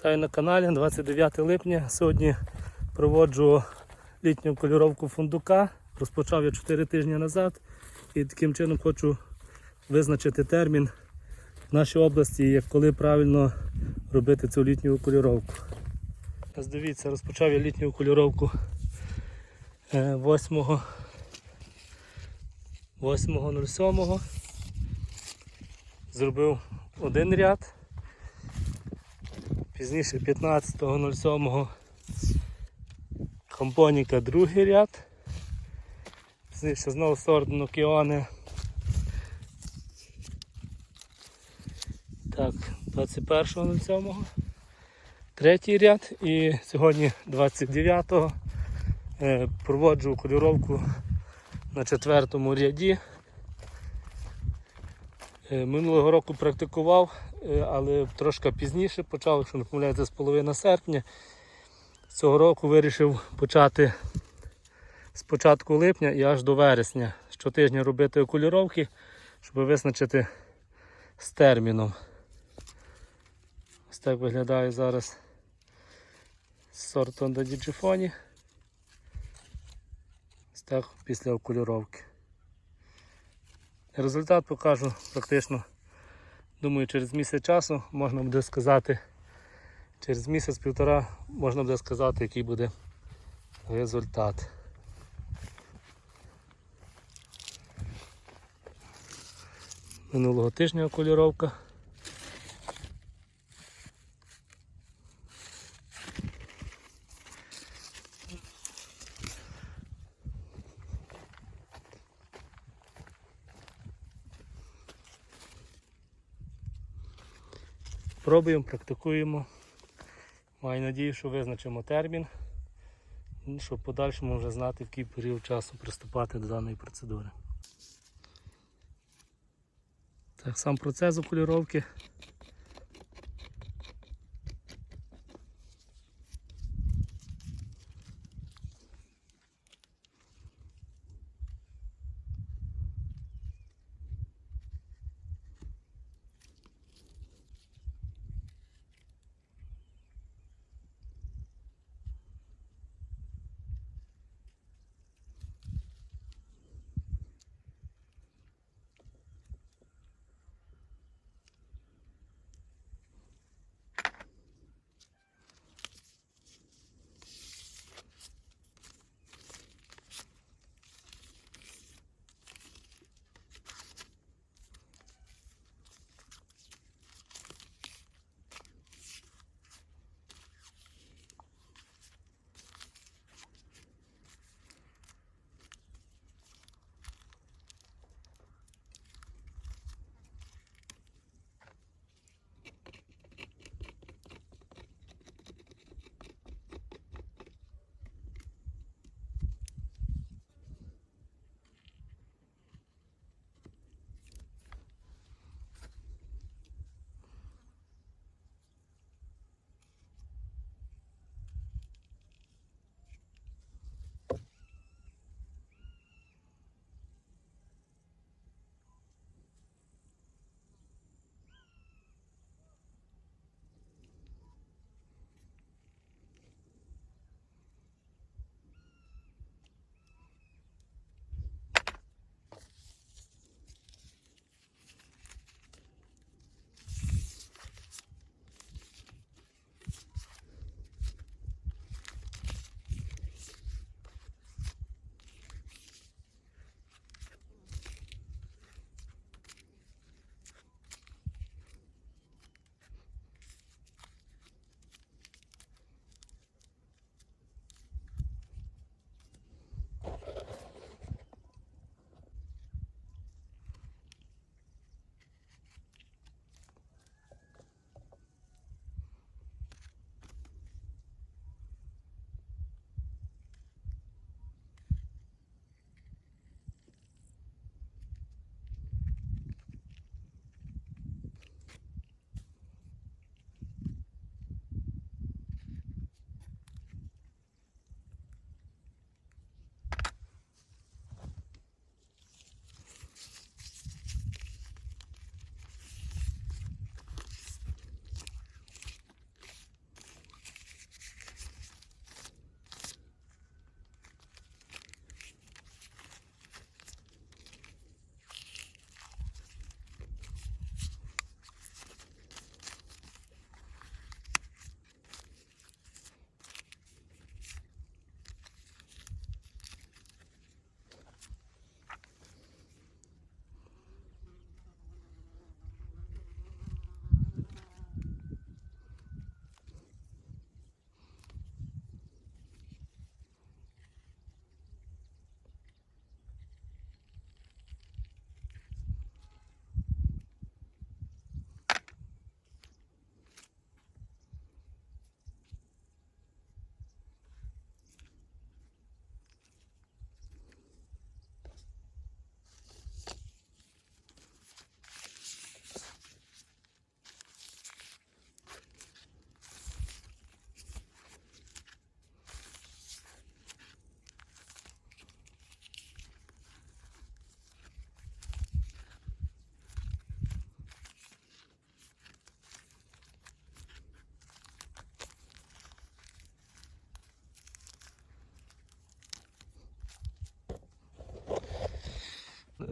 Вітаю на каналі 29 липня. Сьогодні проводжу літню кольоровку фундука. Розпочав я 4 тижні назад і таким чином хочу визначити термін в нашій області, як коли правильно робити цю літню кольоровку. Ось дивіться, розпочав я літню кольоровку е, 8 8.07. Зробив один ряд. Пізніше 15.07 компоніка другий ряд. Пізніше знову сорт Нокіони. Так, 21.07. Третій ряд і сьогодні 29-го е, проводжу кольоровку на четвертому ряді. Е, Минулого року практикував, е, але трошки пізніше почав, якщо не помиляється, з половини серпня. Цього року вирішив почати з початку липня і аж до вересня. Щотижня робити окуліровки, щоб визначити з терміном. Ось так виглядає зараз сорт Honda Digifone. Ось так після окуліровки. Результат покажу практично, думаю, через місяць часу можна буде сказати, через місяць-півтора можна буде сказати, який буде результат. Минулого тижня окуліровка. Пробуємо, практикуємо. Маю надію, що визначимо термін, щоб в подальшому вже знати, в який період часу приступати до даної процедури. Так, сам процес окуліровки.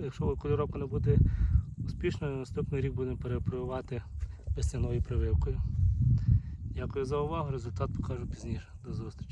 Якщо кольоровка не буде успішною, наступний рік будемо перепрививати весняною прививкою. Дякую за увагу. Результат покажу пізніше. До зустрічі.